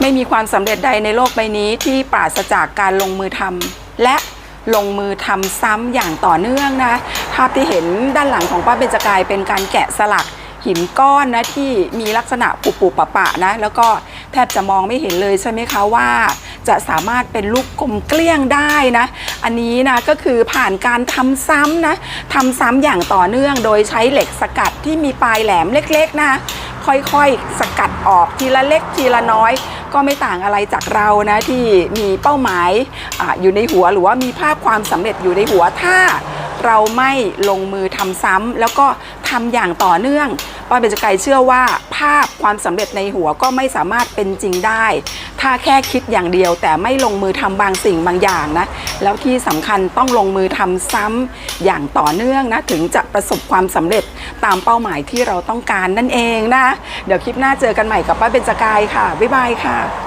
ไม่มีความสำเร็จใดในโลกใบนี้ที่ปราศจากการลงมือทำและลงมือทำซ้ำอย่างต่อเนื่องนะภาพที่เห็นด้านหลังของป้าเบญจกายเป็นการแกะสลักหินก้อนนะที่มีลักษณะปุปุปะปะนะแล้วก็แทบจะมองไม่เห็นเลยใช่ไหมคะว่า จะสามารถเป็นลูกกลมเกลี้ยงได้นะ อันนี้นะก็คือผ่านการทำซ้ำนะทำซ้ำอย่างต่อเนื่อง โดยใช้เหล็กสกัดที่มีปลายแหลมเล็กๆนะค่อยๆ สกัดออกทีละเล็กทีละน้อย ก็ไม่ต่างอะไรจากเรานะที่มีเป้าหมายออยู่ในหัวหรือว่ามีภาพความสำเร็จอยู่ในหัวถ้า เราไม่ลงมือทำซ้ำแล้วก็ทำอย่างต่อเนื่องป้าเบญจไกเชื่อว่า ภาพความสำเร็จในหัวก็ไม่สามารถเป็นจริงได้ ถ้าแค่คิดอย่างเดียว แต่ไม่ลงมือทำบางสิ่งบางอย่างนะ แล้วที่สำคัญต้องลงมือทำซ้ำอย่างต่อเนื่องนะ ถึงจะประสบความสำเร็จตามเป้าหมายที่เราต้องการนั่นเองนะ เดี๋ยวคลิปหน้าเจอกันใหม่กับป้าเบญจกายค่ะ บ๊ายบายค่ะ